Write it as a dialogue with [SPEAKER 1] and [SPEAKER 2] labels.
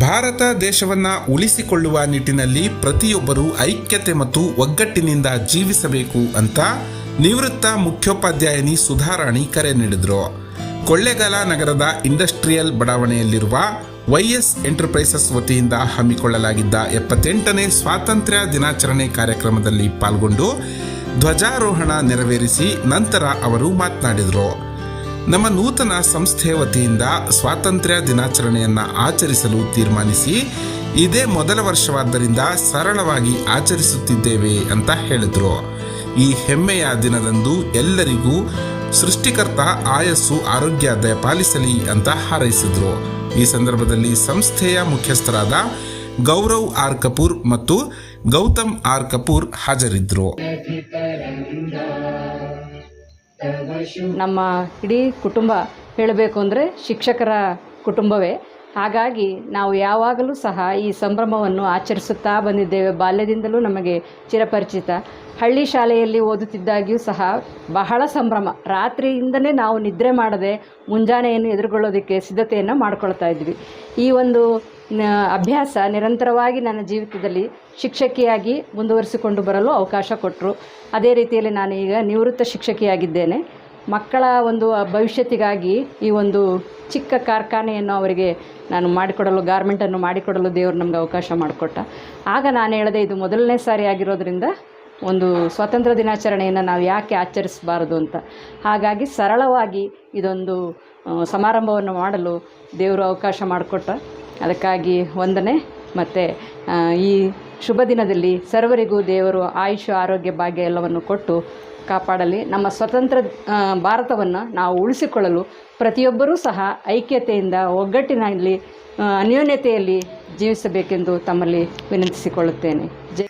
[SPEAKER 1] ಭಾರತ ದೇಶವನ್ನ ಉಳಿಸಿಕೊಳ್ಳುವ ನಿಟ್ಟಿನಲ್ಲಿ ಪ್ರತಿಯೊಬ್ಬರು ಐಕ್ಯತೆ ಮತ್ತು ಒಗ್ಗಟ್ಟಿನಿಂದ ಜೀವಿಸಬೇಕು ಅಂತ ನಿವೃತ್ತ ಮುಖ್ಯೋಪಾಧ್ಯಾಯಿನಿ ಸುಧಾರಾಣಿ ಕರೆ ನೀಡಿದ್ರು. ಕೊಳ್ಳೆಗಾಲ ನಗರದ ಇಂಡಸ್ಟ್ರಿಯಲ್ ಬಡಾವಣೆಯಲ್ಲಿರುವ ವೈಎಸ್ ಎಂಟರ್ಪ್ರೈಸಸ್ ವತಿಯಿಂದ ಹಮ್ಮಿಕೊಳ್ಳಲಾಗಿದ್ದ ಎಪ್ಪತ್ತೆಂಟನೇ ಸ್ವಾತಂತ್ರ್ಯ ದಿನಾಚರಣೆ ಕಾರ್ಯಕ್ರಮದಲ್ಲಿ ಪಾಲ್ಗೊಂಡು ಧ್ವಜಾರೋಹಣ ನೆರವೇರಿಸಿ ನಂತರ ಅವರು ಮಾತನಾಡಿದರು. ನಮ್ಮ ನೂತನ ಸಂಸ್ಥೆ ವತಿಯಿಂದ ಸ್ವಾತಂತ್ರ್ಯ ದಿನಾಚರಣೆಯನ್ನು ಆಚರಿಸಲು ತೀರ್ಮಾನಿಸಿ ಇದೇ ಮೊದಲ ವರ್ಷವಾದ್ದರಿಂದ ಸರಳವಾಗಿ ಆಚರಿಸುತ್ತಿದ್ದೇವೆ ಅಂತ ಹೇಳಿದ್ರು. ಈ ಹೆಮ್ಮೆಯ ದಿನದಂದು ಎಲ್ಲರಿಗೂ ಸೃಷ್ಟಿಕರ್ತ ಆಯಸ್ಸು ಆರೋಗ್ಯ ದಯಪಾಲಿಸಲಿ ಅಂತ ಹಾರೈಸಿದ್ರು. ಈ ಸಂದರ್ಭದಲ್ಲಿ ಸಂಸ್ಥೆಯ ಮುಖ್ಯಸ್ಥರಾದ ಗೌರವ್ ಆರ್ ಕಪೂರ್ ಮತ್ತು ಗೌತಮ್ ಆರ್ ಕಪೂರ್ ಹಾಜರಿದ್ದರು
[SPEAKER 2] ನಮ್ಮ ಇಡೀ ಕುಟುಂಬ ಹೇಳಬೇಕು ಅಂದರೆ ಶಿಕ್ಷಕರ ಕುಟುಂಬವೇ. ಹಾಗಾಗಿ ನಾವು ಯಾವಾಗಲೂ ಸಹ ಈ ಸಂಭ್ರಮವನ್ನು ಆಚರಿಸುತ್ತಾ ಬಂದಿದ್ದೇವೆ. ಬಾಲ್ಯದಿಂದಲೂ ನಮಗೆ ಚಿರಪರಿಚಿತ. ಹಳ್ಳಿ ಶಾಲೆಯಲ್ಲಿ ಓದುತ್ತಿದ್ದಾಗಿಯೂ ಸಹ ಬಹಳ ಸಂಭ್ರಮ. ರಾತ್ರಿಯಿಂದಲೇ ನಾವು ನಿದ್ರೆ ಮಾಡದೆ ಮುಂಜಾನೆಯನ್ನು ಎದುರುಗೊಳ್ಳೋದಕ್ಕೆ ಸಿದ್ಧತೆಯನ್ನು ಮಾಡ್ಕೊಳ್ತಾ ಇದ್ವಿ. ಈ ಒಂದು ಅಭ್ಯಾಸ ನಿರಂತರವಾಗಿ ನನ್ನ ಜೀವಿತದಲ್ಲಿ ಶಿಕ್ಷಕಿಯಾಗಿ ಮುಂದುವರಿಸಿಕೊಂಡು ಬರಲು ಅವಕಾಶ ಕೊಟ್ಟರು ಅದೇ ರೀತಿಯಲ್ಲಿ ನಾನು ಈಗ ನಿವೃತ್ತ ಶಿಕ್ಷಕಿಯಾಗಿದ್ದೇನೆ. ಮಕ್ಕಳ ಒಂದು ಭವಿಷ್ಯತ್ತಿಗಾಗಿ ಈ ಒಂದು ಚಿಕ್ಕ ಕಾರ್ಖಾನೆಯನ್ನು ಅವರಿಗೆ ನಾನು ಮಾಡಿಕೊಡಲು ಗಾರ್ಮೆಂಟನ್ನು ಮಾಡಿಕೊಡಲು ದೇವರು ನಮಗೆ ಅವಕಾಶ ಮಾಡಿಕೊಟ್ಟ. ಆಗ ನಾನು ಹೇಳಿದೆ ಇದು ಮೊದಲನೇ ಸಾರಿ ಆಗಿರೋದ್ರಿಂದ ಒಂದು ಸ್ವಾತಂತ್ರ್ಯ ದಿನಾಚರಣೆಯನ್ನು ನಾವು ಯಾಕೆ ಆಚರಿಸಬಾರದು ಅಂತ. ಹಾಗಾಗಿ ಸರಳವಾಗಿ ಇದೊಂದು ಸಮಾರಂಭವನ್ನು ಮಾಡಲು ದೇವರು ಅವಕಾಶ ಮಾಡಿಕೊಟ್ಟ. ಅದಕ್ಕಾಗಿ ವಂದನೆ. ಮತ್ತು ಈ ಶುಭ ದಿನದಲ್ಲಿ ಸರ್ವರಿಗೂ ದೇವರು ಆಯುಷ, ಆರೋಗ್ಯ, ಭಾಗ್ಯ ಎಲ್ಲವನ್ನು ಕೊಟ್ಟು ಕಾಪಾಡಲಿ. ನಮ್ಮ ಸ್ವತಂತ್ರ ಭಾರತವನ್ನು ನಾವು ಉಳಿಸಿಕೊಳ್ಳಲು ಪ್ರತಿಯೊಬ್ಬರೂ ಸಹ ಐಕ್ಯತೆಯಿಂದ, ಒಗ್ಗಟ್ಟಿನಲ್ಲಿ ಅನ್ಯೋನ್ಯತೆಯಲ್ಲಿ ಜೀವಿಸಬೇಕೆಂದು ತಮ್ಮಲ್ಲಿ ವಿನಂತಿಸಿಕೊಳ್ಳುತ್ತೇನೆ. ಜೈ